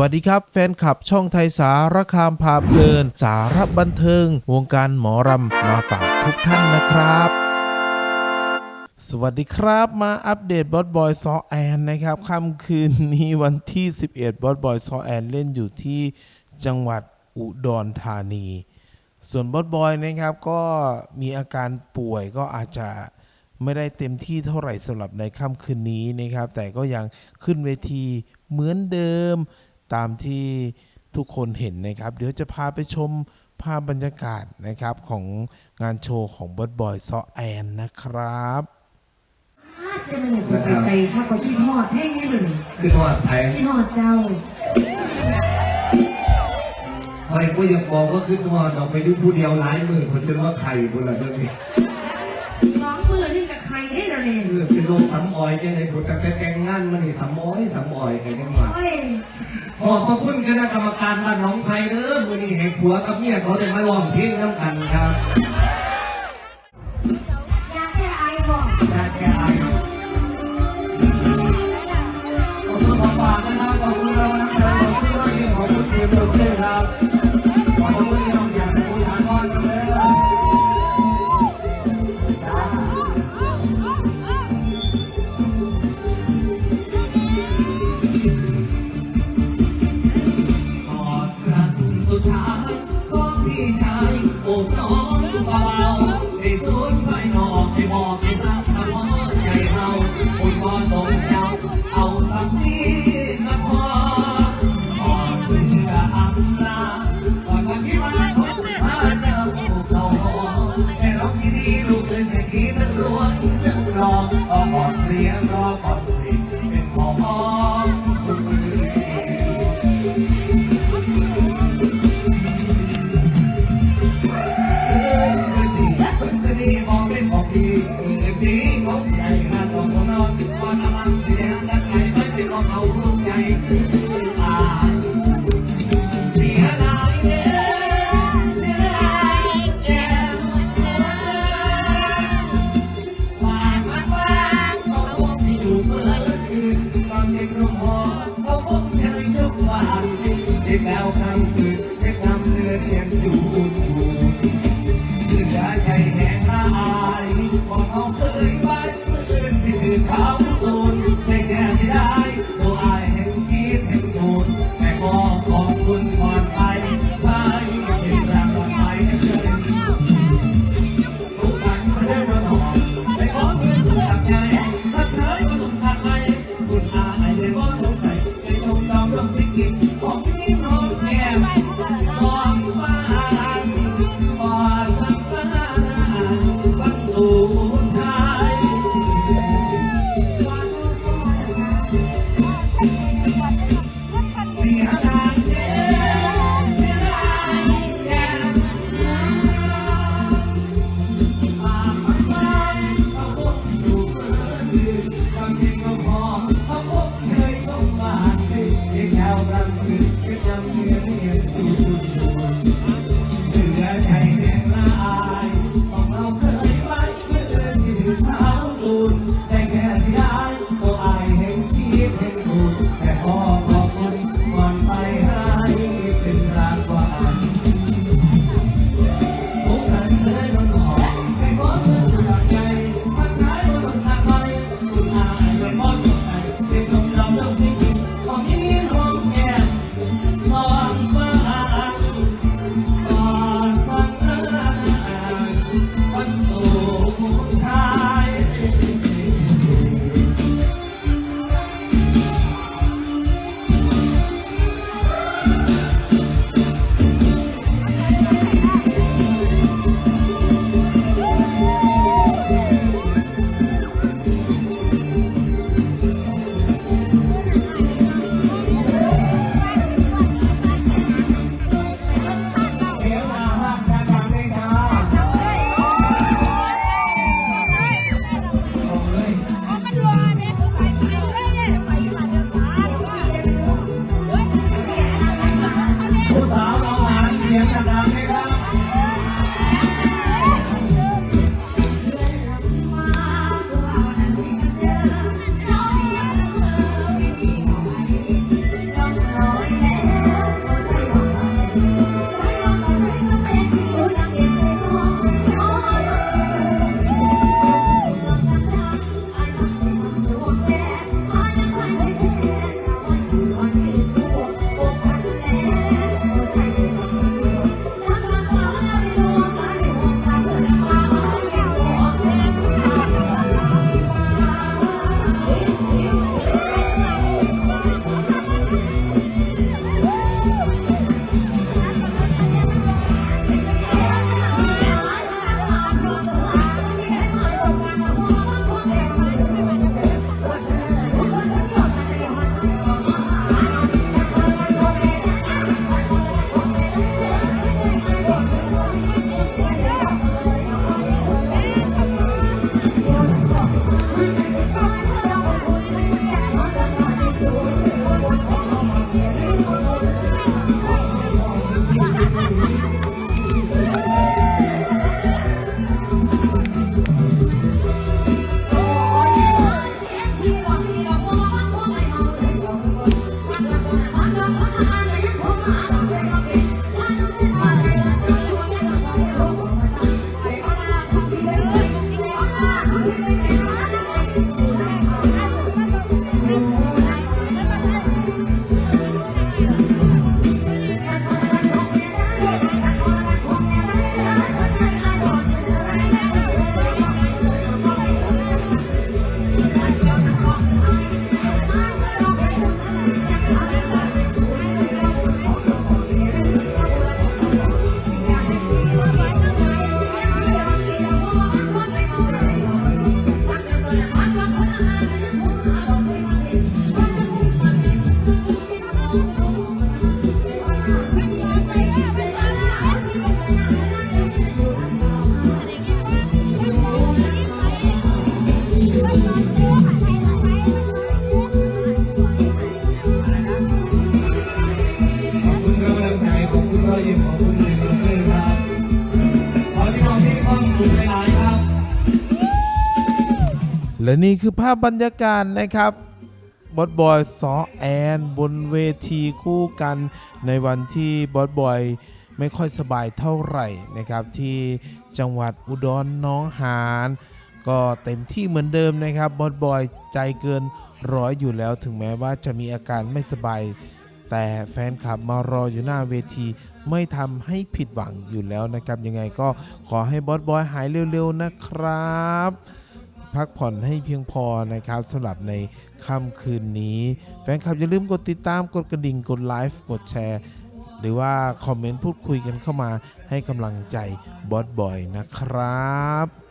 วัสดีครับ แฟนคลับช่องไทยสารคามพาเพลิน สารบันเทิง วงการหมอรำมาฝากทุกท่านนะครับสวัสดีครับมาอัปเดตบอสบอยซอแอนนะครับค่ำคืนนี้วันที่ 11บอสบอยซอแอนเล่นอยู่ที่จังหวัดอุดรธานี ส่วนบอสบอยนะครับก็มีอาการป่วยก็อาจจะไม่ได้เต็มที่เท่าไหร่สำหรับในค่ำคืนนี้นะครับ แต่ก็ยังขึ้นเวทีเหมือนเดิม ตามที่ทุกคนเห็นนะครับ เดี๋ยวจะพาไปชมภาพบรรยากาศนะครับของงานโชว์ของบอสบอยซอแอนนะครับจะเป็นคนไปไกลข้าก็คิดฮอดแท่งนี่เลยคือทอดไทยคิดฮอดเจ้าคอยก็ยังบอกว่าคือทอดออกไปดูผู้เดียวหลายมือคนจนว่าไข่บุละเรื่องนี้น้ เนี่ยเรื่องเป็นโรคสำออยแค่ไหนผมแต่แต่งงานมันนี่สำออยสำออยไงยังมาโอ้ยขอบพระคุณคณะกรรมการบ้านหน้องไผ่เด้อมือนี้ให้ผัวกับเมียเขาได้มาร้องเพลงน้ำกันครับอยากแค่ไอ้บอกได้แค่ไอ้ขอบคุณหมอปากนะครับขอบคุณเราน้ำใจขอบคุณเราเองขอบคุณเพื่อนเราด้วยครับ สุดท้า และนี่คือภาพบรรยากาศนะครับบอสบอยซอแอนบนเวทีคู่กันในวันที่บอสบอยไม่ค่อยสบายเท่าไหร่นะครับ ที่จังหวัดอุดรนน้องหานก็เต็มที่เหมือนเดิมนะครับบอสบอยใจเกินร้อยอยู่แล้วถึงแม้ว่าจะมีอาการไม่สบาย แต่แฟนคลับมารออยู่หน้าเวที ไม่ทำให้ผิดหวังอยู่แล้วนะครับยังไงก็ขอให้บอสบอยหายเร็วๆนะครับ พักผ่อนให้เพียงพอนะครับสำหรับในค่ำคืนนี้ แฟนคลับอย่าลืมกดติดตามกดกระดิ่งกดไลฟ์กดแชร์หรือว่าคอมเมนต์พูดคุยกันเข้ามาให้กำลังใจบอสบอยนะครับ